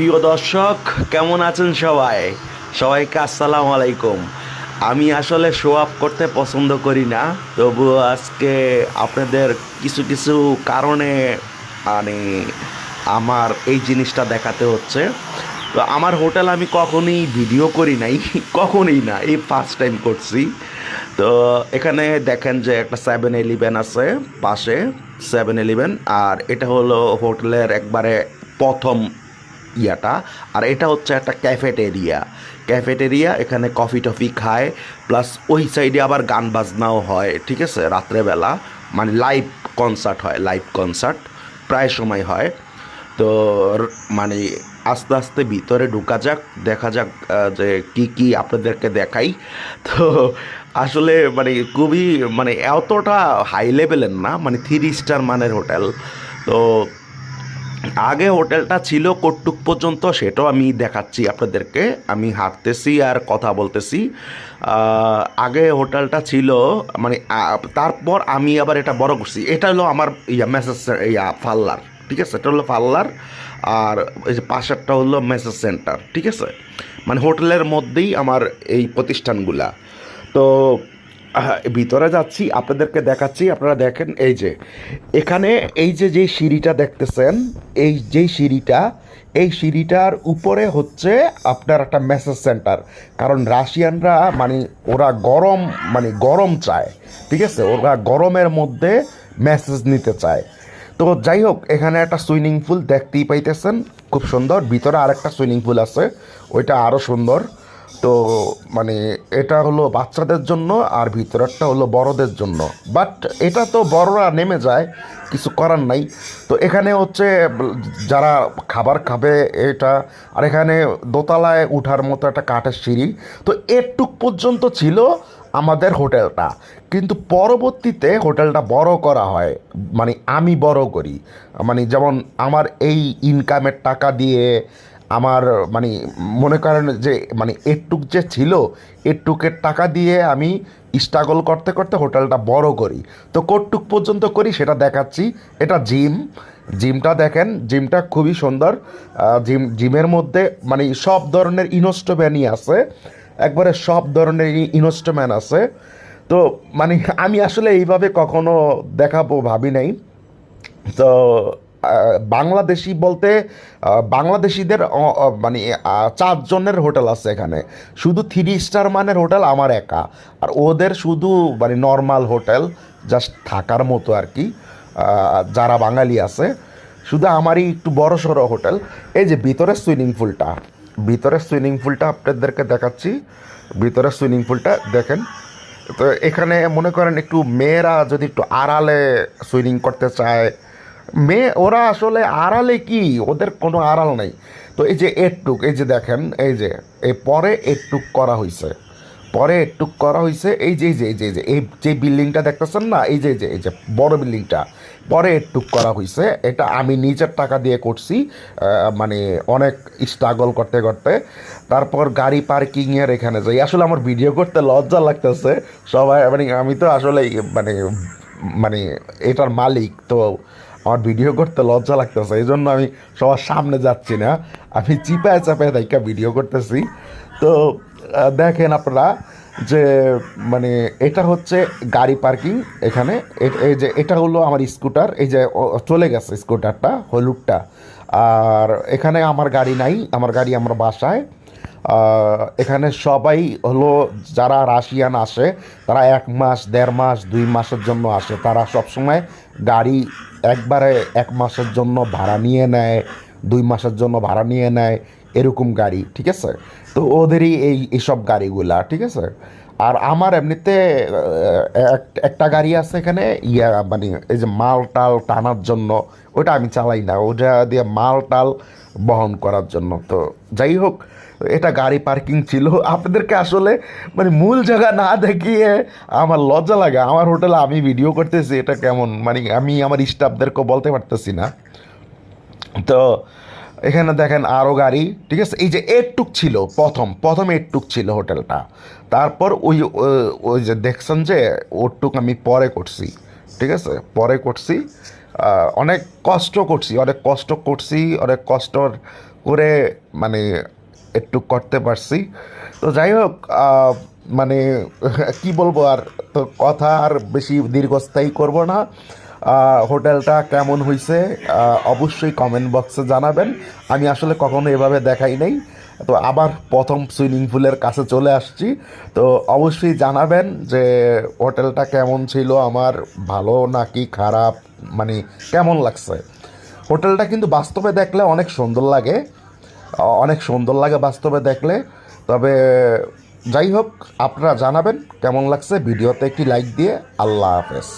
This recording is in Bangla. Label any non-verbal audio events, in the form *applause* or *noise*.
প্রিয় দর্শক, কেমন আছেন সবাই? সবাইকে আসসালামু আলাইকুম। আমি আসলে শো আপ করতে পছন্দ করি না, তবুও আজকে আপনাদের কিছু কিছু কারণে মানে আমার এই জিনিসটা দেখাতে হচ্ছে। তো আমার হোটেল আমি কখনই ভিডিও করি নাই, *laughs* কখনই না, এই ফার্স্ট টাইম করছি। তো এখানে দেখেন যে একটা সেভেন ইলেভেন আছে, পাশে সেভেন ইলেভেন আর এটা হলো হোটেলের একবারে প্রথম ইয়াটা। আর এটা হচ্ছে একটা ক্যাফেটেরিয়া। ক্যাফেটেরিয়া, এখানে কফি টফি খায়, প্লাস ওই সাইডে আবার গান বাজনাও হয়, ঠিক আছে? রাত্রেবেলা মানে লাইভ কনসার্ট হয়, লাইভ কনসার্ট, প্রায় সময় হয়। তো মানে আস্তে আস্তে ভিতরে ঢুকা যাক, দেখা যাক যে কি কি আপনাদেরকে দেখাই। তো আসলে মানে খুবই মানে এতটা হাই লেভেলের না মানে থ্রি স্টার মানের হোটেল তো আগে হোটেলটা ছিল কটুক পর্যন্ত, সেটাও আমি দেখাচ্ছি আপনাদেরকে। আমি হাঁটতেছি আর কথা বলতেছি। আগে হোটেলটা ছিল মানে তারপর আমি আবার এটা বড় করছি। এটা হলো আমার ইয়া, মেসেজ ইয়া, পার্লার, ঠিক আছে? এটা হলো পার্লার। আর এই যে পাশেরটা হলো মেসেজ সেন্টার, ঠিক আছে? মানে হোটেলের মধ্যেই আমার এই প্রতিষ্ঠানগুলা। তো ভিতরে যাচ্ছি, আপনাদেরকে দেখাচ্ছি, আপনারা দেখেন এই যে। এখানে এই যে যে সিঁড়িটা দেখতেছেন, এই যেই সিঁড়িটা, এই সিঁড়িটার উপরে হচ্ছে আপনার একটা মেসেজ সেন্টার কারণ রাশিয়ানরা মানে ওরা গরম মানে গরম চায়, ঠিক আছে? ওরা গরমের মধ্যে মেসেজ নিতে চায়। তো যাই হোক, এখানে একটা সুইমিং পুল দেখতেই পাইতেছেন, খুব সুন্দর। ভিতরে আরেকটা সুইমিং পুল আছে, ওইটা আরও সুন্দর। তো মানে এটা হলো বাচ্চাদের জন্য আর ভিতরেরটা হলো বড়দের জন্য। বাট এটা তো বড়রা নেমে যায়, কিছু করার নাই। তো এখানে হচ্ছে যারা খাবার খাবে এটা, আর এখানে দোতলায় উঠার মতো একটা কাঠের সিঁড়ি। তো এটুক পর্যন্ত ছিল আমাদের হোটেলটা। কিন্তু পরবর্তীতে হোটেলটা বড় করা হয় মানে আমি বড় করি। মানে যেমন আমার এই ইনকামের টাকা দিয়ে আমার মানে মনে করেন যে মানে এটুক যে ছিল, এটুকের টাকা দিয়ে আমি স্ট্রাগল করতে করতে হোটেলটা বড় করি। তো কটুক পর্যন্ত করি সেটা দেখাচ্ছি। এটা জিম। জিমটা দেখেন, জিমটা খুবই সুন্দর। জিম, জিমের মধ্যে মানে সব ধরনের ইনস্ট্রুমেন্টই আছে। একবারে সব ধরনের ইনস্ট্রুমেন্ট আছে। তো মানে আমি আসলে এইভাবে কখনো দেখাবো, ভাবি নাই। তো বাংলাদেশি বলতে বাংলাদেশিদের মানে চারজনের হোটেল আছে এখানে। শুধু থ্রি স্টার মানের হোটেল আমার একা। আর ওদের শুধু মানে নর্মাল হোটেল জাস্ট থাকার মতো আর কি যারা বাঙালি আছে। শুধু আমারই একটু বড় সড়ো হোটেল। এই যে ভিতরে সুইমিং পুলটা ভিতরে সুইমিং পুলটা আপনাদেরকে দেখাচ্ছি। ভিতরে সুইমিং পুলটা দেখেন। তো এখানে মনে করেন একটু মেয়েরা যদি একটু আড়ালে সুইমিং করতে চায় মেয়ে, ওরা আসলে আড়ালে কি? ওদের কোনো আড়াল নেই। তো এই যে এটুক, এই যে দেখেন, এই যে, এই পরে এটুক করা হয়েছে পরে এটুক করা হয়েছে এই যে এই যে এই যে যে, এই যে বিল্ডিংটা দেখতেছেন না? এই যে এই যে এই যে বড় বিল্ডিংটা। পরে এটুক করা হয়েছে এটা আমি নিজের টাকা দিয়ে করছি মানে অনেক স্ট্রাগল করতে করতে। তারপর গাড়ি পার্কিংয়ের এখানে যাই। আসলে আমার ভিডিও করতে লজ্জা লাগতেছে। সবাই মানে আমি তো আসলে মানে মানে এটার মালিক, তো আমার ভিডিও করতে লজ্জা লাগতেছে, এই জন্য আমি সবার সামনে যাচ্ছি না। আমি চিপায় চাপায় দায়িকা ভিডিও করতেছি। তো দেখেন আপনারা যে মানে এটা হচ্ছে গাড়ি পার্কিং এখানে। এই যে, এটা হলো আমার স্কুটার, এই যে চলে গেছে স্কুটারটা, হলুদটা। আর এখানে আমার গাড়ি নাই, আমার গাড়ি আমার বাসায়। এখানে সবাই হলো যারা রাশিয়ান আসে, তারা এক মাস, দেড় মাস, দুই মাসের জন্য আসে। তারা সবসময় গাড়ি একবারে এক মাসের জন্য ভাড়া নিয়ে নেয়, দুই মাসের জন্য ভাড়া নিয়ে নেয়, এরকম গাড়ি, ঠিক আছে? তো ওদেরই এই এইসব গাড়িগুলা, ঠিক আছে? আর আমার এমনিতে এক- একটা গাড়ি আছে এখানে, ইয়া মানে এই যে মাল টাল টানার জন্য, ওটা আমি চালাই না। ওটা দিয়ে মাল টাল বহন করার জন্য। তো যাই হোক এটা গাড়ি পার্কিং ছিল। আপনাদেরকে আসলে মানে মূল জায়গা না দেখিয়ে আমার লজ্জা লাগে। আমার হোটেলে আমি ভিডিও করতেছি, এটা কেমন? মানে আমি আমার স্টাফদেরকেও বলতে পারতেছি না। তো এখানে দেখেন আরও গাড়ি, ঠিক আছে? এই যে এটুক ছিল, প্রথম প্রথম এটুক ছিল হোটেলটা। তারপর ওই ওই যে দেখছেন যে ওরটুক আমি পরে করছি, ঠিক আছে? পরে করছি অনেক কষ্ট করছি, অনেক কষ্ট করছি, অনেক কষ্ট করে মানে একটু করতে পারছি। তো যাই হোক মানে কি বলব আর, তো কথা আর বেশি দীর্ঘস্থায়ী করব না। হোটেলটা কেমন হয়েছে অবশ্যই কমেন্ট বক্সে জানাবেন। আমি আসলে কখনো এভাবে দেখাই নাই। তো আবার প্রথম সুইমিং পুলের কাছে চলে আসছি। তো অবশ্যই জানাবেন যে হোটেলটা কেমন ছিল আমার, ভালো নাকি খারাপ মানে কেমন লাগছে। হোটেলটা কিন্তু বাস্তবে দেখলে অনেক সুন্দর লাগে। অনেক সুন্দর লাগে বাস্তবে দেখলে। তবে যাই হোক, আপনারা জানাবেন কেমন লাগছে ভিডিওতে একটি লাইক দিয়ে। আল্লাহ হাফেজ।